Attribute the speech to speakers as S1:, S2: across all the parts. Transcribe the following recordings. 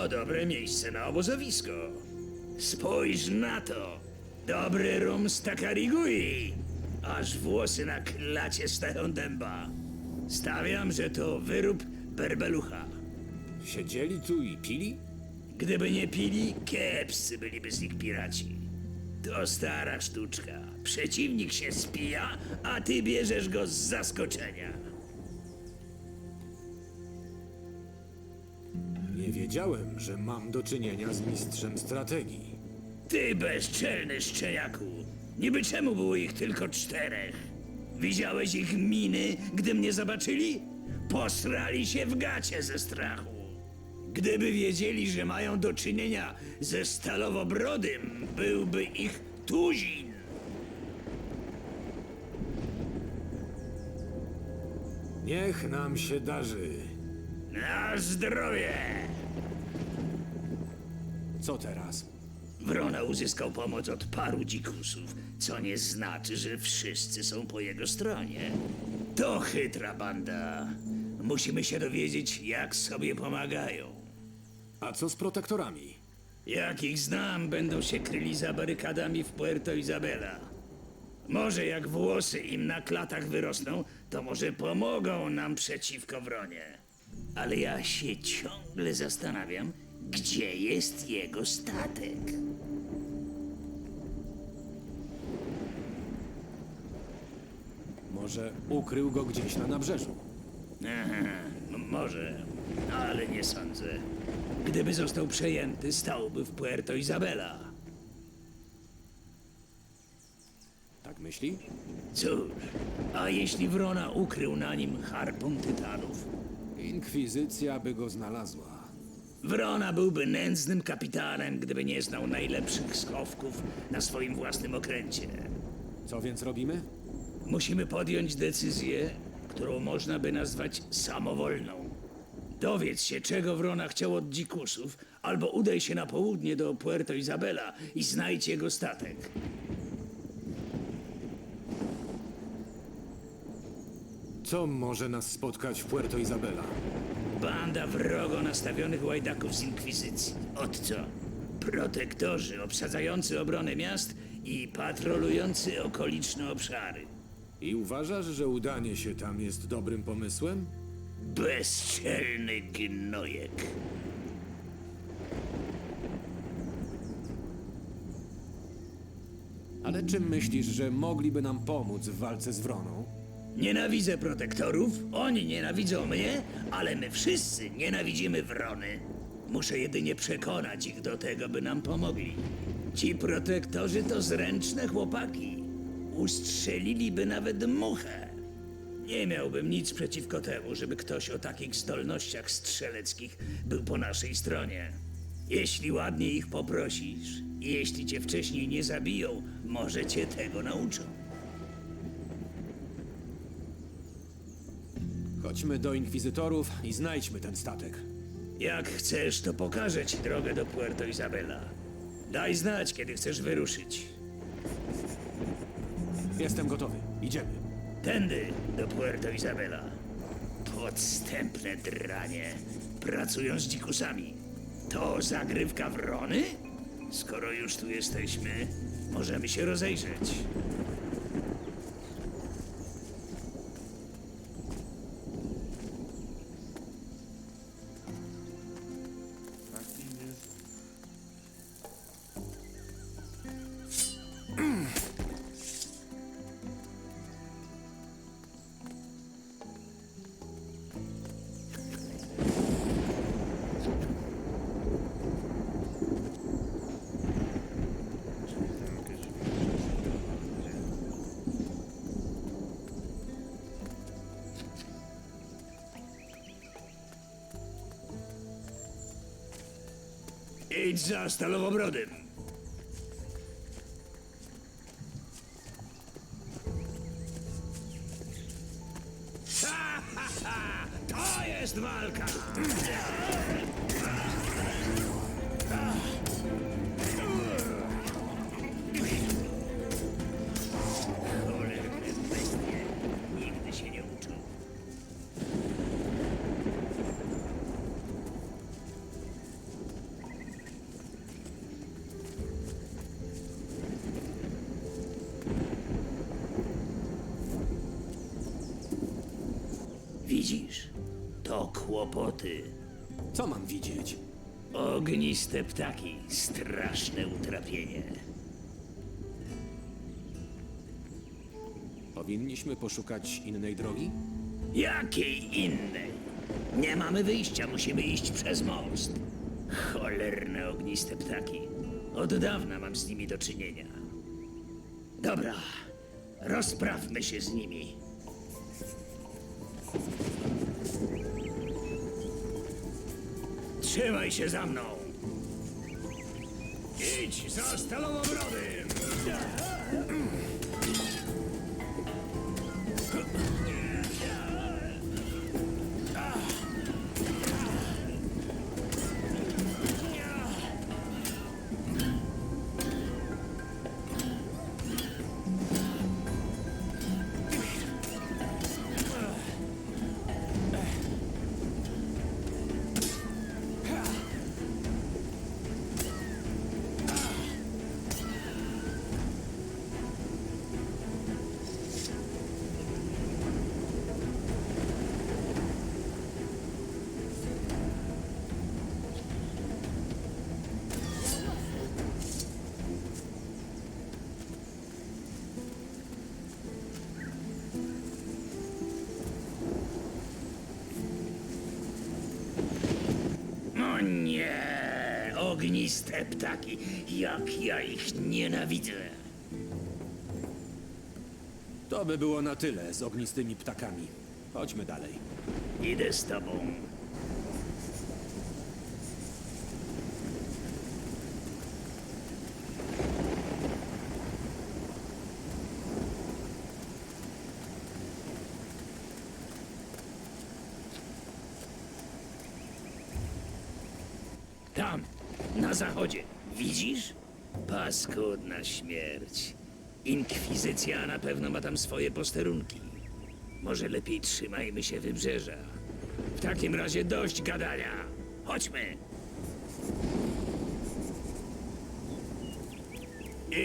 S1: To dobre miejsce na obozowisko. Spójrz na to. Dobry rum z Takarigui. Aż włosy na klacie stają dęba. Stawiam, że to wyrób berbelucha.
S2: Siedzieli tu i pili?
S1: Gdyby nie pili, kiepscy byliby z nich piraci. To stara sztuczka. Przeciwnik się spija, a ty bierzesz go z zaskoczenia.
S2: Nie wiedziałem, że mam do czynienia z mistrzem strategii.
S1: Ty bezczelny szczeniaku! Niby czemu było ich tylko czterech? Widziałeś ich miny, gdy mnie zobaczyli? Posrali się w gacie ze strachu. Gdyby wiedzieli, że mają do czynienia ze stalowobrodym, byłby ich tuzin.
S2: Niech nam się darzy.
S1: Na zdrowie!
S2: Co teraz?
S1: Wrona uzyskał pomoc od paru dzikusów, co nie znaczy, że wszyscy są po jego stronie. To chytra banda. Musimy się dowiedzieć, jak sobie pomagają.
S2: A co z protektorami?
S1: Jak ich znam, będą się kryli za barykadami w Puerto Isabela. Może jak włosy im na klatach wyrosną, to może pomogą nam przeciwko wronie. Ale ja się ciągle zastanawiam, gdzie jest jego statek.
S2: Może ukrył go gdzieś na nabrzeżu?
S1: Aha, m- może, ale nie sądzę. Gdyby został przejęty, stałby w Puerto Isabela.
S2: Tak myśli?
S1: Cóż, a jeśli Wrona ukrył na nim harpun tytanów?
S2: Inkwizycja by go znalazła.
S1: Wrona byłby nędznym kapitanem, gdyby nie znał najlepszych schowków na swoim własnym okręcie.
S2: Co więc robimy?
S1: Musimy podjąć decyzję, którą można by nazwać samowolną. Dowiedz się, czego Wrona chciał od dzikusów, albo udaj się na południe do Puerto Isabela i znajdź jego statek.
S2: Co może nas spotkać w Puerto Isabela?
S1: Banda wrogo nastawionych łajdaków z Inkwizycji. Od co? Protektorzy obsadzający obronę miast i patrolujący okoliczne obszary.
S2: I uważasz, że udanie się tam jest dobrym pomysłem?
S1: Bezczelny gnojek.
S2: Ale czym myślisz, że mogliby nam pomóc w walce z Wroną?
S1: Nienawidzę protektorów, oni nienawidzą mnie, ale my wszyscy nienawidzimy wrony. Muszę jedynie przekonać ich do tego, by nam pomogli. Ci protektorzy to zręczne chłopaki. Ustrzeliliby nawet muchę. Nie miałbym nic przeciwko temu, żeby ktoś o takich zdolnościach strzeleckich był po naszej stronie. Jeśli ładnie ich poprosisz i jeśli cię wcześniej nie zabiją, może cię tego nauczą.
S2: Chodźmy do inkwizytorów i znajdźmy ten statek.
S1: Jak chcesz, to pokażę ci drogę do Puerto Isabela. Daj znać, kiedy chcesz wyruszyć.
S2: Jestem gotowy. Idziemy.
S1: Tędy do Puerto Isabela. Podstępne dranie. Pracują z dzikusami. To zagrywka wrony? Skoro już tu jesteśmy, możemy się rozejrzeć. Za stalowobrodym. Ha, ha, ha! To jest walka!
S2: Co mam widzieć?
S1: Ogniste ptaki, straszne utrapienie.
S2: Powinniśmy poszukać innej drogi?
S1: Jakiej innej? Nie mamy wyjścia, musimy iść przez most. Cholerne ogniste ptaki. Od dawna mam z nimi do czynienia. Dobra, rozprawmy się z nimi. Trzymaj się za mną! Idź za stalowobrodym! O Ogniste ptaki! Jak ja ich nienawidzę!
S2: To by było na tyle z ognistymi ptakami. Chodźmy dalej.
S1: Idę z tobą. Tam, na zachodzie. Widzisz? Paskudna śmierć. Inkwizycja na pewno ma tam swoje posterunki. Może lepiej trzymajmy się wybrzeża. W takim razie dość gadania. Chodźmy.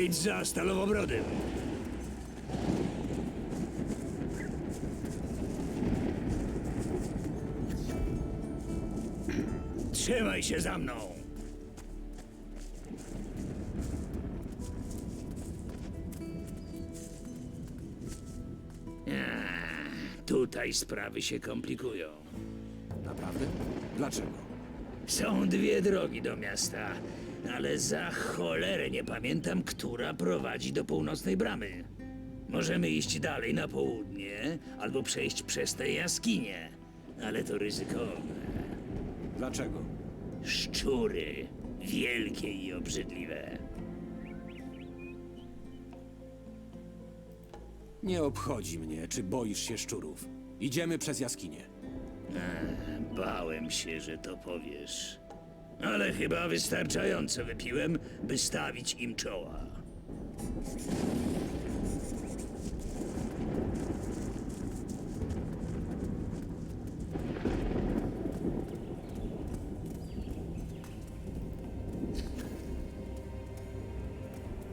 S1: Idź za stalowobrodem. Trzymaj się za mną. Tutaj sprawy się komplikują.
S2: Naprawdę? Dlaczego?
S1: Są dwie drogi do miasta, ale za cholerę nie pamiętam, która prowadzi do północnej bramy. Możemy iść dalej na południe, albo przejść przez te jaskinie, ale to ryzykowne.
S2: Dlaczego?
S1: Szczury, wielkie i obrzydliwe.
S2: Nie obchodzi mnie, czy boisz się szczurów. Idziemy przez jaskinię.
S1: Bałem się, że to powiesz. Ale chyba wystarczająco wypiłem, by stawić im czoła.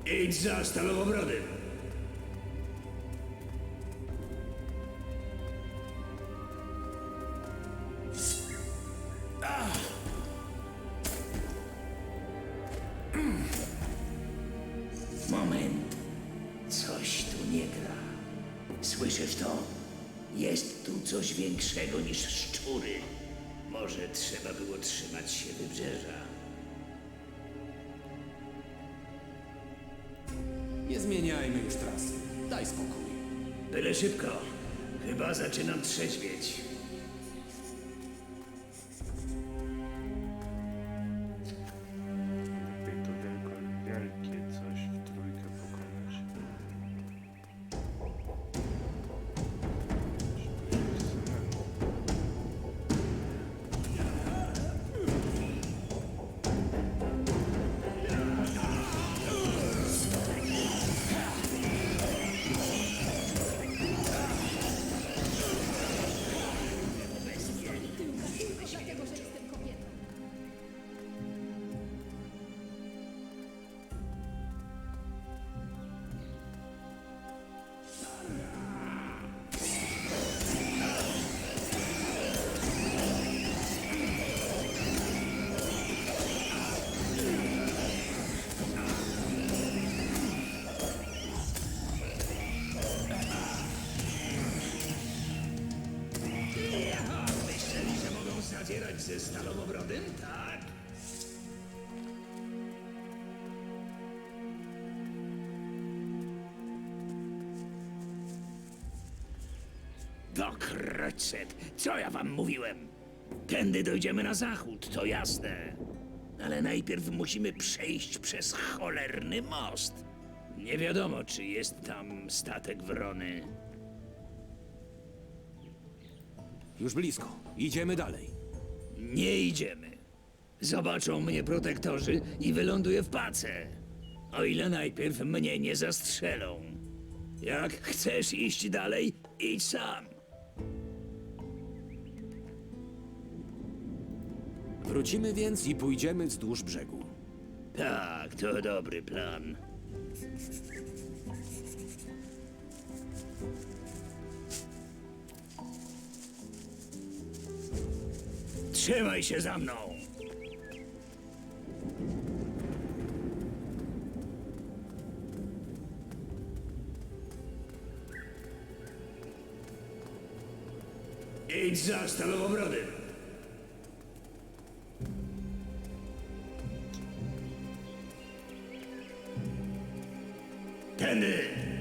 S1: Idź za stalowobrodem. Większego niż szczury. Może trzeba było trzymać się wybrzeża.
S2: Nie zmieniajmy już trasy. Daj spokój.
S1: Byle szybko. Chyba zaczynam trzeźwieć. Ze Stalowobrodem, tak? Dokroczet, co ja wam mówiłem? Tędy dojdziemy na zachód, to jasne. Ale najpierw musimy przejść przez cholerny most. Nie wiadomo, czy jest tam statek wrony.
S2: Już blisko. Idziemy dalej.
S1: Nie idziemy. Zobaczą mnie protektorzy i wyląduję w pace. O ile najpierw mnie nie zastrzelą. Jak chcesz iść dalej, idź sam.
S2: Wrócimy więc i pójdziemy wzdłuż brzegu.
S1: Tak, to dobry plan. Trzymaj się za mną! Idź za stalowobrodem! Tędy!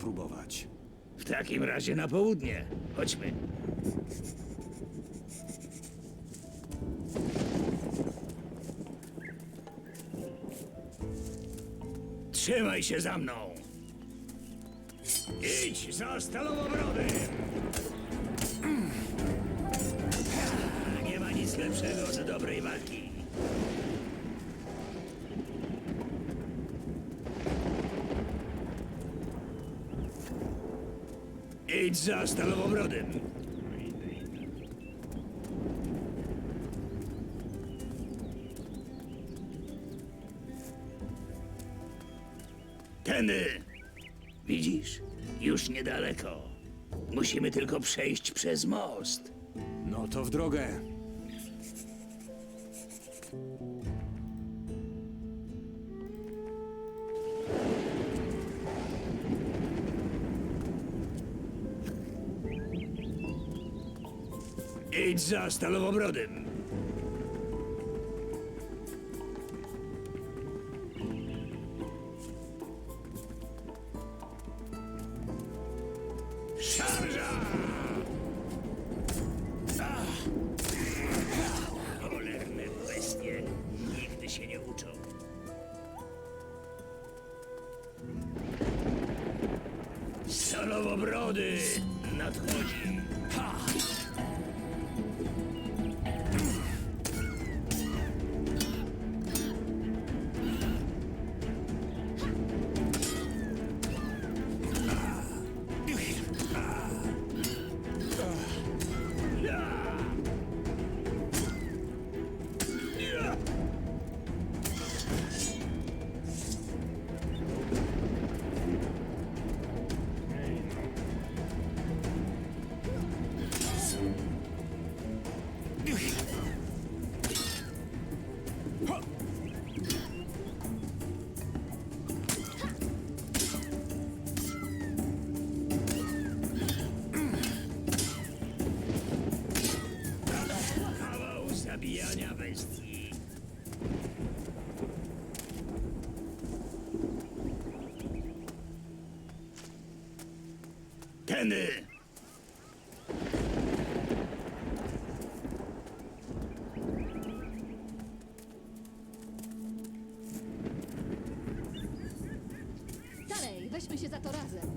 S2: Spróbować.
S1: W takim razie na południe. Chodźmy. Trzymaj się za mną. Idź za stalowobrodem. Nie ma nic lepszego od dobrej walki. Idź za stalowobrodem. Tędy! Widzisz? Już niedaleko. Musimy tylko przejść przez most.
S2: No to w drogę.
S1: Idź za stalowobrodem. Tędy!
S3: Dalej, weźmy się za to razem.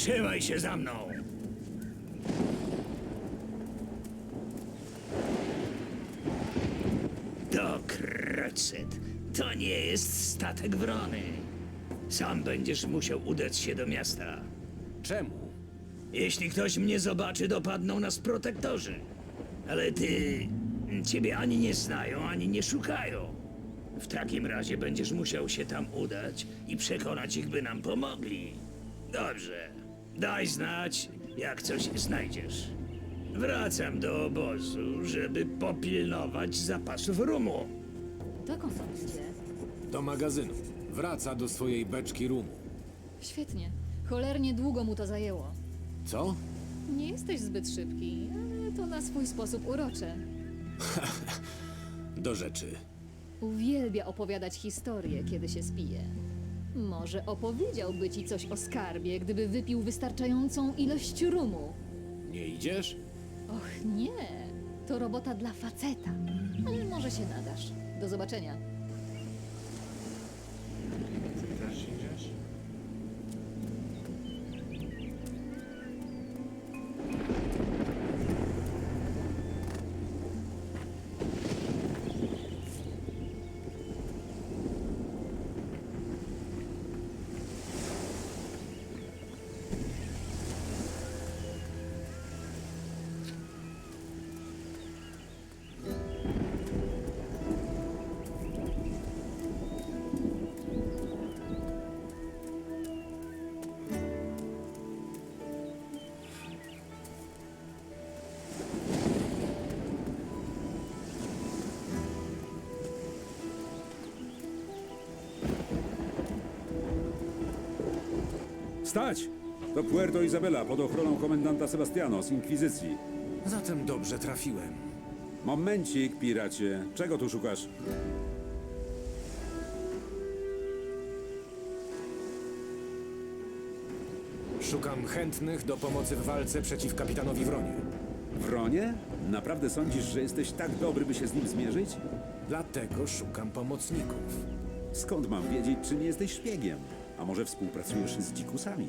S1: Trzymaj się za mną! To. To nie jest statek wrony. Sam będziesz musiał udać się do miasta.
S2: Czemu?
S1: Jeśli ktoś mnie zobaczy, dopadną nas protektorzy. Ale ty. Ciebie ani nie znają, ani nie szukają. W takim razie będziesz musiał się tam udać i przekonać ich, by nam pomogli. Dobrze. Daj znać, jak coś znajdziesz. Wracam do obozu, żeby popilnować zapasów rumu.
S3: Dokąd on idzie?
S4: Do magazynu. Wraca do swojej beczki rumu.
S3: Świetnie. Cholernie długo mu to zajęło.
S4: Co?
S3: Nie jesteś zbyt szybki, ale to na swój sposób urocze.
S4: Do rzeczy.
S3: Uwielbia opowiadać historie, kiedy się spije. Może opowiedziałby ci coś o skarbie, gdyby wypił wystarczającą ilość rumu.
S4: Nie idziesz?
S3: Och nie, to robota dla faceta. Ale może się nadasz. Do zobaczenia.
S5: Stać! To Puerto Isabela pod ochroną komendanta Sebastiano z Inkwizycji.
S4: Zatem dobrze trafiłem.
S5: Momencik, piracie. Czego tu szukasz?
S4: Szukam chętnych do pomocy w walce przeciw kapitanowi Wronie.
S5: Wronie? Naprawdę sądzisz, że jesteś tak dobry, by się z nim zmierzyć?
S4: Dlatego szukam pomocników.
S5: Skąd mam wiedzieć, czy nie jesteś szpiegiem? A może współpracujesz z dzikusami?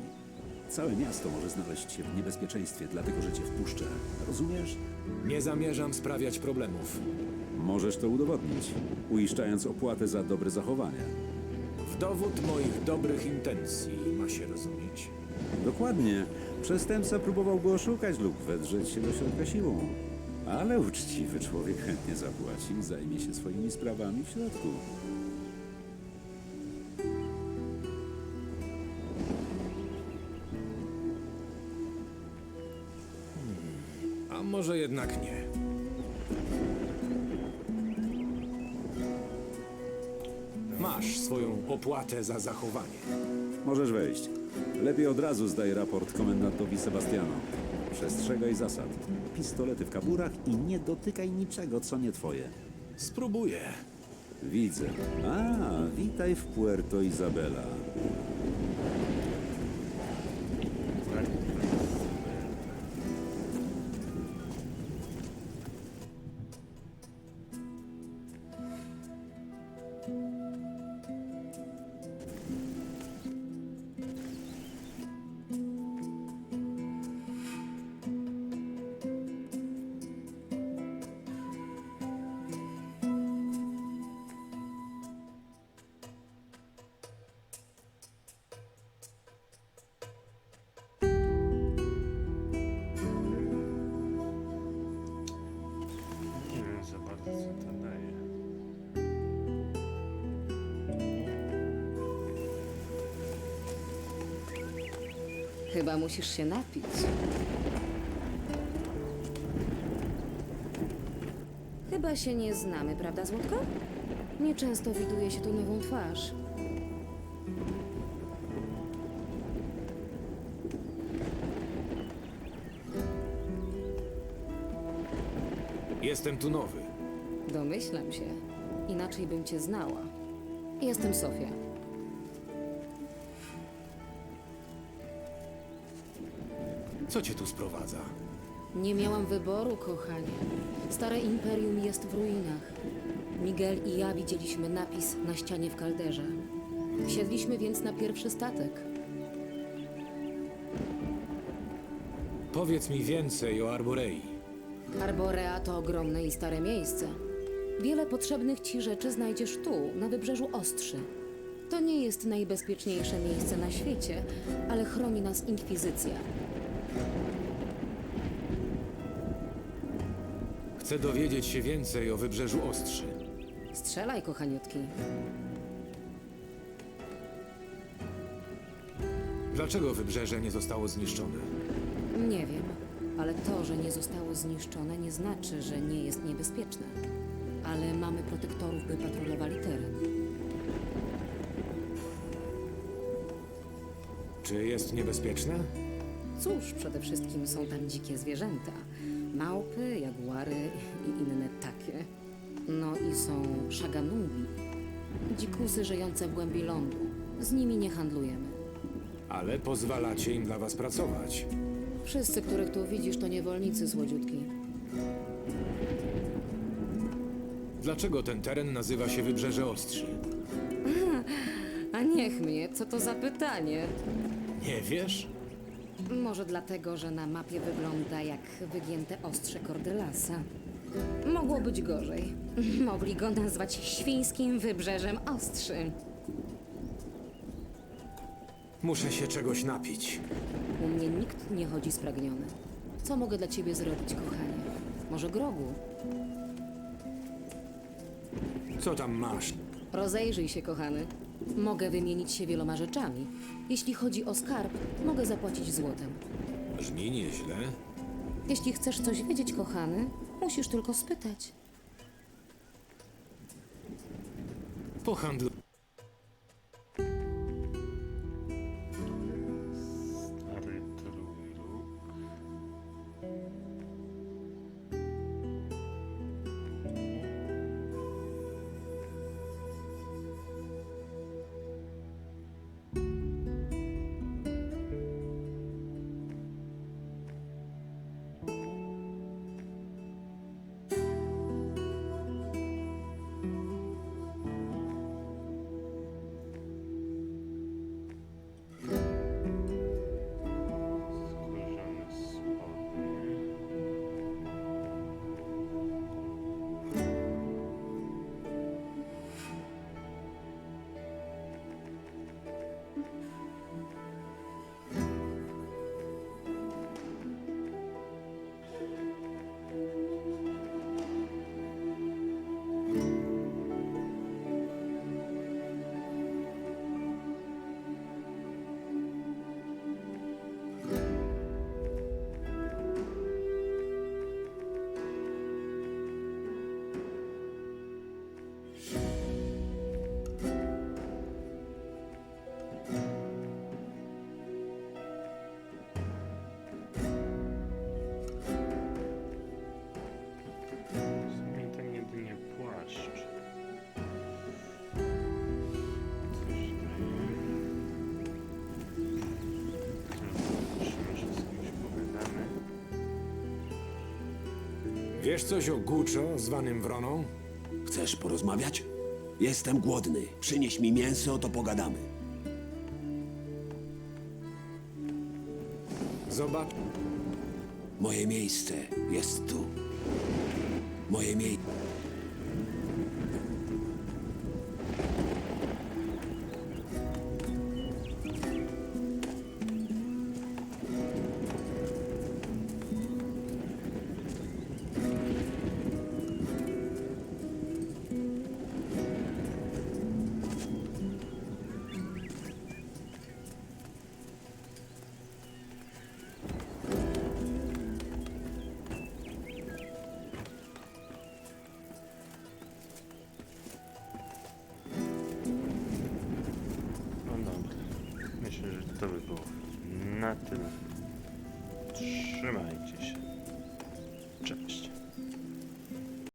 S5: Całe miasto może znaleźć się w niebezpieczeństwie, dlatego że cię wpuszczę. Rozumiesz?
S4: Nie zamierzam sprawiać problemów.
S5: Możesz to udowodnić, uiszczając opłatę za dobre zachowanie.
S4: W dowód moich dobrych intencji ma się rozumieć.
S5: Dokładnie. Przestępca próbował go oszukać lub wedrzeć się do środka siłą. Ale uczciwy człowiek chętnie zapłaci i zajmie się swoimi sprawami w środku.
S4: Jednak nie. Masz swoją opłatę za zachowanie.
S5: Możesz wejść. Lepiej od razu zdaj raport komendantowi Sebastiano. Przestrzegaj zasad. Pistolety w kaburach i nie dotykaj niczego, co nie twoje.
S4: Spróbuję.
S5: Widzę. A, witaj w Puerto Isabela.
S6: Chyba musisz się napić. Chyba się nie znamy, prawda, Złotko? Nieczęsto widuje się tu nową twarz.
S4: Jestem tu nowy.
S6: Domyślam się. Inaczej bym cię znała. Jestem Sofia.
S4: Co cię tu sprowadza?
S6: Nie miałam wyboru, kochanie. Stare imperium jest w ruinach. Miguel i ja widzieliśmy napis na ścianie w kalderze. Wsiedliśmy więc na pierwszy statek.
S4: Opowiedz mi więcej o Arborei.
S6: Arborea to ogromne i stare miejsce. Wiele potrzebnych ci rzeczy znajdziesz tu, na wybrzeżu Ostrzy. To nie jest najbezpieczniejsze miejsce na świecie, ale chroni nas inkwizycja.
S4: Chcę dowiedzieć się więcej o wybrzeżu Ostrzy.
S6: Strzelaj, kochaniutki.
S4: Dlaczego wybrzeże nie zostało zniszczone?
S6: Nie wiem, ale to, że nie zostało zniszczone, nie znaczy, że nie jest niebezpieczne. Ale mamy protektorów, by patrolowali teren.
S4: Czy jest niebezpieczne?
S6: Cóż, przede wszystkim są tam dzikie zwierzęta. Małpy, jaguary i inne takie. No i są szaganubi. Dzikusy żyjące w głębi lądu. Z nimi nie handlujemy.
S4: Ale pozwalacie im dla was pracować.
S6: Wszyscy, których tu widzisz, to niewolnicy słodziutki.
S4: Dlaczego ten teren nazywa się Wybrzeże Ostrzy?
S6: A niech mnie, co to za pytanie?
S4: Nie wiesz?
S6: Może dlatego, że na mapie wygląda jak wygięte ostrze Cordylasa. Mogło być gorzej. Mogli go nazwać świńskim wybrzeżem ostrzy.
S4: Muszę się czegoś napić.
S6: U mnie nikt nie chodzi spragniony. Co mogę dla ciebie zrobić, kochanie? Może grogu?
S4: Co tam masz?
S6: Rozejrzyj się, kochany. Mogę wymienić się wieloma rzeczami. Jeśli chodzi o skarb, mogę zapłacić złotem.
S4: Brzmi nieźle.
S6: Jeśli chcesz coś wiedzieć, kochany, musisz tylko spytać.
S4: Po handlu. Wiesz coś o Guccio, zwanym Wroną?
S7: Chcesz porozmawiać? Jestem głodny. Przynieś mi mięso, to pogadamy.
S4: Zobacz.
S7: Moje miejsce jest tu. Moje miejsce.